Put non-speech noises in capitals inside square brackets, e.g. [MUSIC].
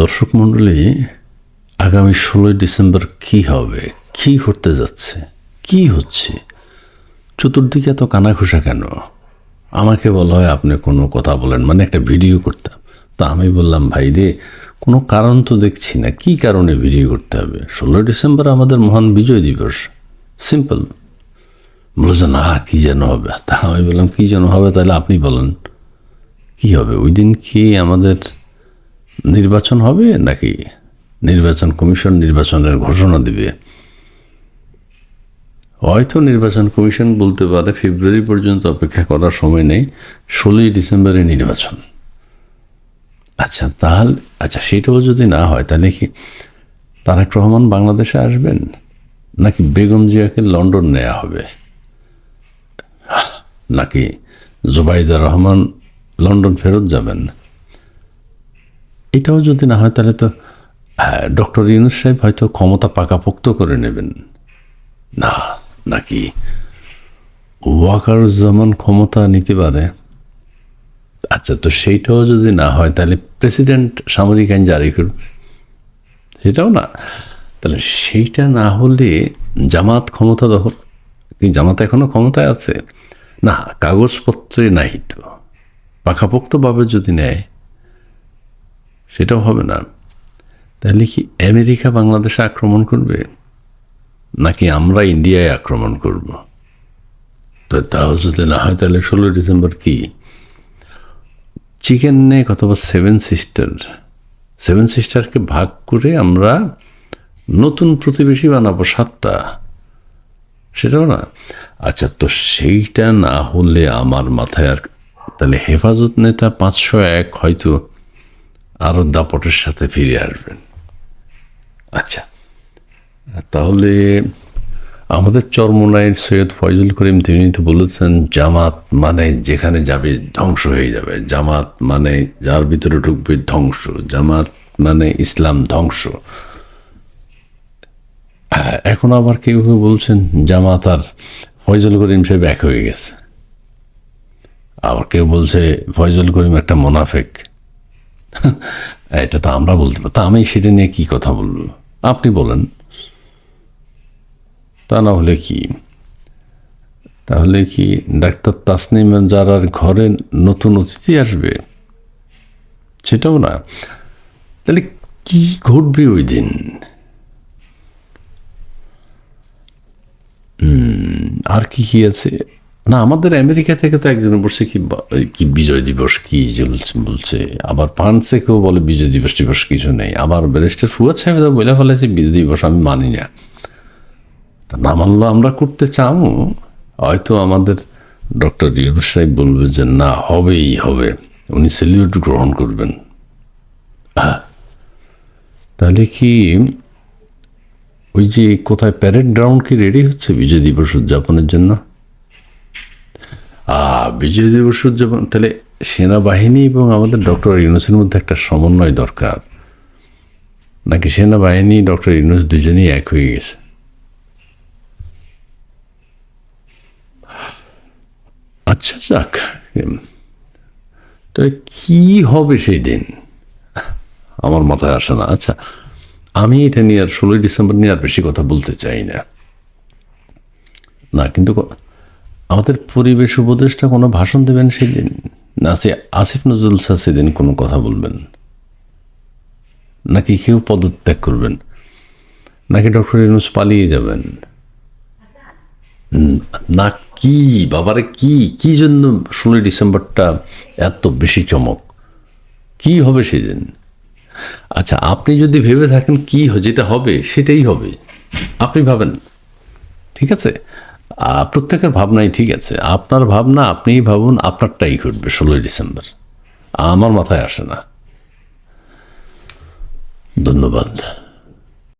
দর্শক মণ্ডলী, আগামী ষোলোই ডিসেম্বর কি হবে? কি ঘটতে যাচ্ছে? কি হচ্ছে? চতুর্দিকে এত কানাঘুষা কেন? আমাকে বলা হয় আপনি কোনো কথা বলেন মানে একটা ভিডিও করতাম। তা আমি বললাম, ভাই রে, কোনো কারণ তো দেখছি না, কি কারণে ভিডিও করতে হবে? ষোলোই ডিসেম্বর আমাদের মহান বিজয় দিবস। সিম্পল বলে যে, না, কী যেন হবে? তা আমি বললাম, কী যেন হবে তাহলে আপনি বলেন। কি হবে? ওই দিন কি আমাদের নির্বাচন হবে নাকি নির্বাচন কমিশন নির্বাচনের ঘোষণা দিবে? হয়তো নির্বাচন কমিশন বলতে পারে ফেব্রুয়ারি পর্যন্ত অপেক্ষা করার সময় নেই, ষোলোই ডিসেম্বরে নির্বাচন। আচ্ছা তাহলে আচ্ছা সেটাও যদি না হয়, তাহলে কি তারেক রহমান বাংলাদেশে আসবেন? নাকি বেগম জিয়াকে লন্ডন নেওয়া হবে? নাকি জুবাইদা রহমান লন্ডন ফেরত যাবেন? এটাও যদি না হয়, তাহলে তো ডক্টর ইউনুস সাহেব হয়তো ক্ষমতা পাকাপোক্ত করে নেবেন। না, নাকি? ওয়াকারুজ্জামান ক্ষমতা নিতে পারে। আচ্ছা তো সেইটাও যদি না হয়, তাহলে প্রেসিডেন্ট সামরিক আইন জারি করবে। সেটাও না। তাহলে সেইটা না হলে জামাত ক্ষমতা দখল? জামাত এখনও ক্ষমতায় আছে? না, কাগজপত্রে নাই তো। পাকাপোক্তভাবে যদি নেয় সেটাও হবে না। তাহলে কি আমেরিকা বাংলাদেশে আক্রমণ করবে? নাকি আমরা ইন্ডিয়ায় আক্রমণ করব? তো তাও যদি না হয়, তাহলে ষোলো ডিসেম্বর কি? চিকেন নেক অথবা সেভেন সিস্টার। সেভেন সিস্টারকে ভাগ করে আমরা নতুন প্রতিবেশী বানাবো সাতটা। সেটাও না। আচ্ছা তো সেইটা না হলে আমার মাথায় আর তাহলে হেফাজত নেতা পাঁচশো এক হয়তো আরও দাপটের সাথে ফিরে আসবেন। আচ্ছা তাহলে আমাদের চরমনায়ের সৈয়দ ফয়জুল করিম তিনি তো বলেছেন, জামাত মানে যেখানে যাবে ধ্বংস হয়ে যাবে। জামাত মানে যার ভিতরে ঢুকবে ধ্বংস। জামাত মানে ইসলাম ধ্বংস। এখন আবার কেউ কেউ বলছেন, জামাত আর ফয়জুল করিম সাহেব এক হয়ে গেছে। আবার কেউ বলছে, ফয়জুল করিম একটা মোনাফেক। [LAUGHS] এটা তো আমরা বলতে পারি তা আমি সেটা নিয়ে কি কথা বলব? আপনি বলেন। তা না হলে কি? তাহলে কি ডাক্তার তাসনিম যারার ঘরে নতুন অতিথি আসবে? সেটাও না। তাহলে কি ঘটবে ওই দিন? আর কি কি আছে? না, আমাদের আমেরিকা থেকে তো একজন বসে কি কি বিজয় দিবস, কি বলছে, আবার ফ্রান্সে কেউ বলে বিজয় দিবস টিবস কিছু নেই, আবার ব্যারিস্টার ফুয়াদ সাহেব বলে ফেলেছে বিজয় দিবস, আমি মানি না। তা না মানলো আমরা করতে চাও হয়তো আমাদের ডক্টর ইউনুস সাহেব বলবে যে না, হবেই, হবে। উনি সেলিউট গ্রহণ করবেন। হ্যাঁ তাহলে কি ওই যে কোথায় প্যারেড গ্রাউন্ড কি রেডি হচ্ছে বিজয় দিবস উদযাপনের জন্য? বিজয় দিবস উদযাপন তাহলে সেনাবাহিনী এবং আমাদের ডক্টর ইউনুসের মধ্যে একটা সমন্বয় দরকার। নাকি সেনাবাহিনী, ডক্টর ইউনুস দুজনেই এক হয়ে গেছে? আচ্ছা যাক তো কি হবে সেই দিন আমার মাথায় আসে না। আচ্ছা আমি এটা নিয়ে আর ষোলোই ডিসেম্বর নিয়ে আর বেশি কথা বলতে চাই না। না, কিন্তু আমাদের পরিবেশ উপদেষ্টা কোনো ভাষণ দেবেন সেদিন? না সে আসিফ নজরুল স্যার সেদিন কোনো কথা বলবেন? নাকি কেউ পদত্যাগ করবেন? নাকি ডক্টর ইউনুস পালিয়ে যাবেন? না কি, বাবারে কি? কি জন্য ষোলোই ডিসেম্বরটা এত বেশি চমক? কি হবে সেদিন? আচ্ছা আপনি যদি ভেবে থাকেন কি যেটা হবে সেটাই হবে। আপনি ভাবেন। ঠিক আছে? প্রত্যেকের ভাবনাই ঠিক আছে। আপনার ভাবনা, আপনিই ভাবুন, আপনারটাই ঘটবে ষোলোই ডিসেম্বর। আমার মাথায় আসে না। ধন্যবাদ।